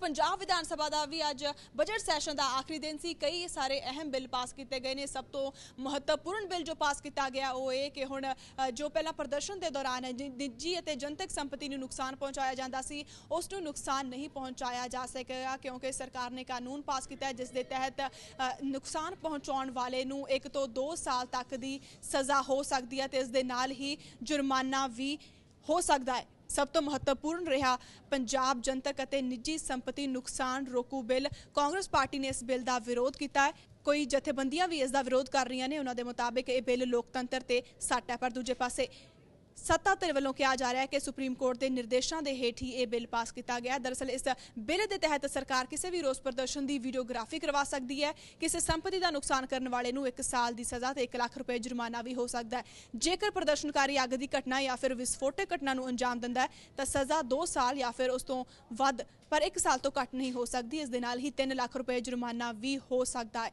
ਪੰਜਾਬ ਵਿਧਾਨ ਸਭਾ ਦਾ ਵੀ ਅੱਜ budget session ਦਾ ਆਖਰੀ ਦਿਨ ਸੀ। ਕਈ ਸਾਰੇ ਅਹਿਮ ਬਿੱਲ ਪਾਸ ਕੀਤੇ ਗਏ ਨੇ। ਸਭ ਤੋਂ ਮਹੱਤਵਪੂਰਨ ਬਿੱਲ ਜੋ ਪਾਸ ਕੀਤਾ ਗਿਆ, ਉਹ ਇਹ ਕਿ ਹੁਣ ਜੋ ਪਹਿਲਾਂ ਪ੍ਰਦਰਸ਼ਨ ਦੇ ਦੌਰਾਨ ਨਿ- ਨਿੱਜੀ ਅਤੇ ਜਨਤਕ ਸੰਪਤੀ ਨੂੰ ਨੁਕਸਾਨ ਪਹੁੰਚਾਇਆ ਜਾਂਦਾ ਸੀ, ਉਸ ਨੂੰ ਨੁਕਸਾਨ ਨਹੀਂ ਪਹੁੰਚਾਇਆ ਜਾ ਸਕੇਗਾ ਕਿਉਂਕਿ ਸਰਕਾਰ ਨੇ ਕਾਨੂੰਨ ਪਾਸ ਕੀਤਾ ਜਿਸ ਦੇ ਤਹਿਤ ਨੁਕਸਾਨ ਪਹੁੰਚਾਉਣ ਵਾਲੇ ਨੂੰ ਇੱਕ ਤੋਂ 2 ਸਾਲ ਤੱਕ ਦੀ ਸਜ਼ਾ ਹੋ ਸਕਦੀ ਹੈ ਤੇ ਇਸ ਦੇ ਨਾਲ ਹੀ ਜੁਰਮਾਨਾ ਵੀ ਹੋ ਸਕਦਾ ਹੈ। ਸਭ ਤੋਂ ਮਹੱਤਵਪੂਰਨ ਰਿਹਾ ਪੰਜਾਬ ਜਨਤਕ ਅਤੇ ਨਿੱਜੀ ਸੰਪਤੀ ਨੁਕਸਾਨ ਰੋਕੂ ਬਿੱਲ। ਕਾਂਗਰਸ ਪਾਰਟੀ ਨੇ ਇਸ ਬਿੱਲ ਦਾ ਵਿਰੋਧ ਕੀਤਾ ਹੈ। ਕੋਈ ਜਥੇਬੰਦੀਆਂ ਵੀ ਇਸ ਦਾ ਵਿਰੋਧ ਕਰ ਰਹੀਆਂ ਨੇ। ਉਹਨਾਂ ਦੇ ਮੁਤਾਬਿਕ ਇਹ ਬਿੱਲ ਲੋਕਤੰਤਰ ਤੇ ਸੱਟ ਹੈ। ਪਰ ਦੂਜੇ ਪਾਸੇ ਸੱਤਾ ਧਿਰ ਵੱਲੋਂ ਕਿਹਾ ਜਾ ਰਿਹਾ ਹੈ ਕਿ ਸੁਪਰੀਮ ਕੋਰਟ ਦੇ ਨਿਰਦੇਸ਼ਾਂ ਦੇ ਹੇਠ ਹੀ ਇਹ ਬਿੱਲ ਪਾਸ ਕੀਤਾ ਗਿਆ ਹੈ। ਇਸ ਬਿੱਲ ਦੇ ਤਹਿਤ ਸਰਕਾਰ ਕਿਸੇ ਵੀ ਰੋਸ ਪ੍ਰਦਰਸ਼ਨ ਦੀ ਵੀਡੀਓਗ੍ਰਾਫੀ ਕਰਵਾ ਸਕਦੀ ਹੈ। ਕਿਸੇ ਸੰਪਤੀ ਦਾ ਨੁਕਸਾਨ ਕਰਨ ਵਾਲੇ ਨੂੰ 1 ਸਾਲ ਦੀ ਸਜ਼ਾ ਤੇ 1 ਲੱਖ ਰੁਪਏ ਜੁਰਮਾਨਾ ਵੀ ਹੋ ਸਕਦਾ ਹੈ। ਜੇਕਰ ਪ੍ਰਦਰਸ਼ਨਕਾਰੀ ਅੱਗ ਦੀ ਘਟਨਾ ਜਾਂ ਫਿਰ ਵਿਸਫੋਟਕ ਘਟਨਾ ਨੂੰ ਅੰਜਾਮ ਦਿੰਦਾ ਹੈ, ਤਾਂ ਸਜ਼ਾ 2 ਸਾਲ ਜਾਂ ਫਿਰ ਉਸ ਤੋਂ ਵੱਧ, ਪਰ 1 ਸਾਲ ਤੋਂ ਘੱਟ ਨਹੀਂ ਹੋ ਸਕਦੀ। ਇਸ ਦੇ ਨਾਲ ਹੀ 3 ਲੱਖ ਰੁਪਏ ਜੁਰਮਾਨਾ ਵੀ ਹੋ ਸਕਦਾ ਹੈ।